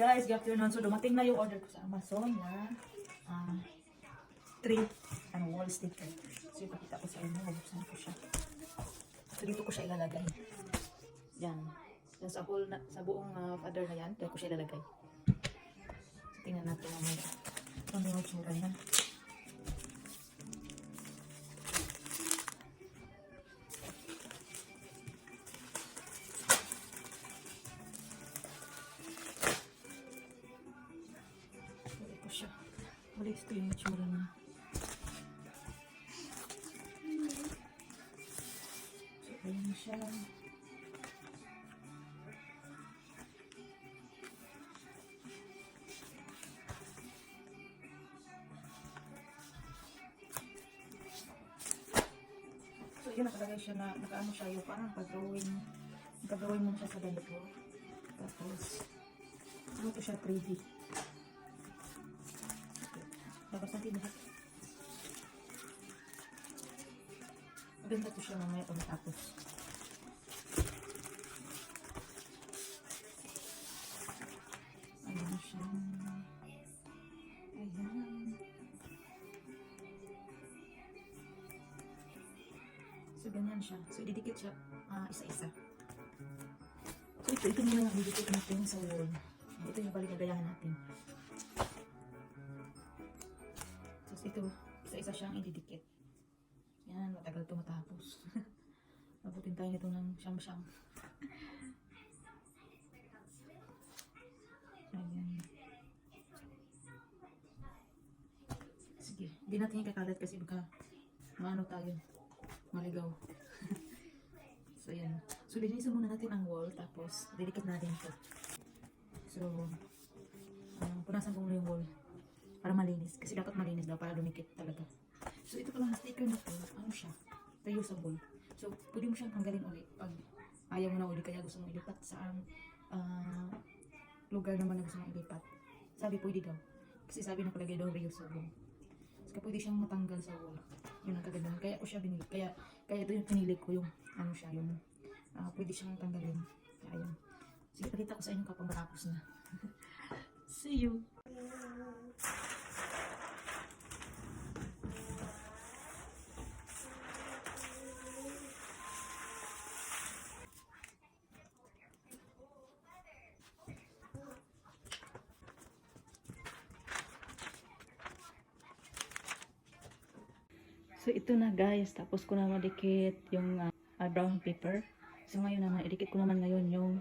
guys, good afternoon. So dumating na yung order ko sa Amazon na ah, three ano, wall sticker. So ipakita ko sa inyo, bubuksan ko siya. So dito ko siya ilalagay. Yan. Yan sa whole na, sa buong ah, father na yan, dito ko siya ilalagay. So tingnan natin mamaya. Ano yung tsura niya. Balik ito yung itsura niya. So, ayan siya. So, yun nakalagay siya na, nakaano siya yung parang pag-drawing. Pag-drawing mo siya sa ganito. Tapos, ano to siya 3D. Labas natin lahat. Maganda to siya mamaya pag natapos. Ayan siya. Ayan. So, ganyan siya. So, ididikit siya ah, isa-isa. So, ito, ito muna yung didikit natin sa wall. Ito yung baligagayahan natin. Tapos ito, isa-isa siyang ididikit. Yan, matagal ito matapos. Abutin tayo nito ng siyam-siyam. Ayan. Sige, hindi natin yung kakalat kasi baka maano tayo, maligaw. so, yan. So, linisin muna natin ang wall, tapos didikit natin ito. So, uh, punasan ko muna yung wall para malinis. Kasi dapat malinis daw para dumikit talaga. So, ito pala na sticker na to, ano siya? Reusable. So, pwede mo siyang tanggalin ulit pag ayaw mo na ulit kaya gusto mo ilipat sa ah, lugar naman na gusto mo ilipat. Sabi, pwede daw. Kasi sabi na palagay daw reusable. Kasi pwede siyang matanggal sa wall. Yun ang kaganda. Kaya ko siya binili. Kaya, kaya ito yung pinili ko yung, ano siya, yung, ah, pwede siyang tanggalin. Kaya yun. Sige, pakita ko sa inyo kapag matapos na. See you! So ito na guys, tapos ko na madikit yung ah, brown paper. So ngayon naman, idikit ko naman ngayon yung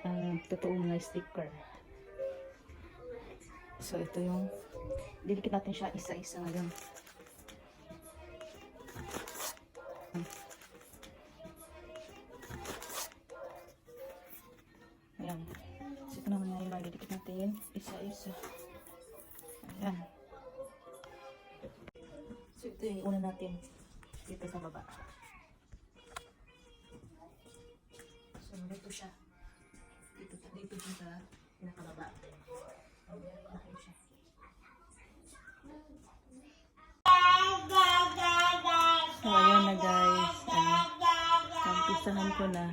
uh, totoong na sticker. So ito yung, didikit natin siya isa-isa ngayon. Ayan. So ito naman ngayon, didikit natin isa-isa. Ayan. So ito yung una natin dito sa baba. So dito siya. Dito, dito siya sa pinakababa. Ayan, malaki siya. So ayun na guys. Uh, Kampisahan ko na.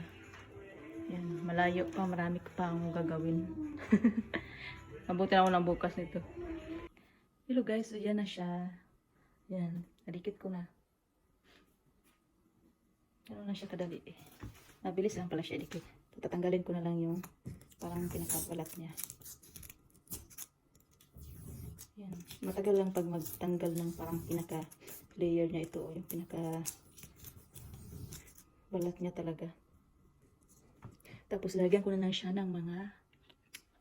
Yan, malayo pa. Marami ko pa ang gagawin. Mabuti na ako ng bukas nito. Hello guys, so yan na siya. Yan, nadikit ko na. Ano na siya kadali eh. Mabilis lang pala siya dikit. Tatanggalin ko na lang yung parang pinakabalat niya. Yan. Matagal lang pag magtanggal ng parang pinaka layer niya ito. Yung pinaka balat niya talaga. Tapos lagyan ko na lang siya ng mga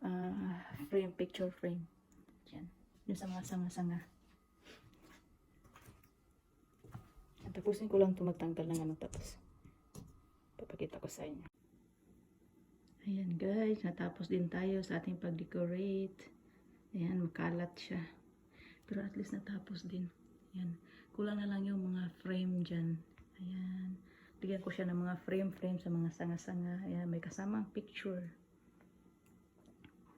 ah, frame, picture frame. Yan. Yung sa mga sanga-sanga. At tapusin ko lang ito magtanggal ng ano tapos papakita ko sa inyo. Ayan guys, natapos din tayo sa ating pag-decorate. Ayan, makalat siya. Pero at least natapos din. Ayan, kulang na lang yung mga frame dyan. Ayan, bigyan ko siya ng mga frame-frame sa mga sanga-sanga. Ayan, may kasamang picture.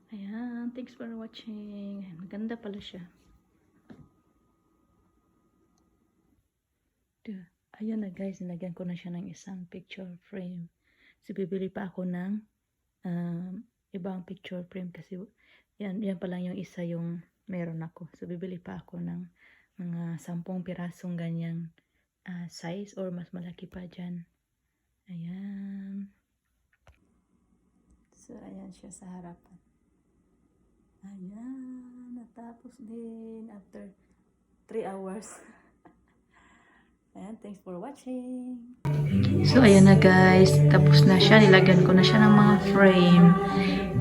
Ayan, thanks for watching. Ayan, maganda pala siya. Ayan na guys, nilagyan ko na siya ng isang picture frame. So, bibili pa ako ng um, ibang picture frame kasi yan, yan pa lang yung isa yung meron ako. So, bibili pa ako ng mga sampung pirasong ganyang ah, size or mas malaki pa dyan. Ayan. So, ayan siya sa harapan. Ayan. Natapos din after 3 hours. Ayan, thanks for watching. So, ayan na guys. Tapos na siya. Nilagyan ko na siya ng mga frame.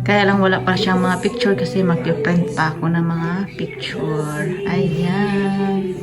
Kaya lang wala pa siyang mga picture kasi mag-print pa ako ng mga picture. Ayan.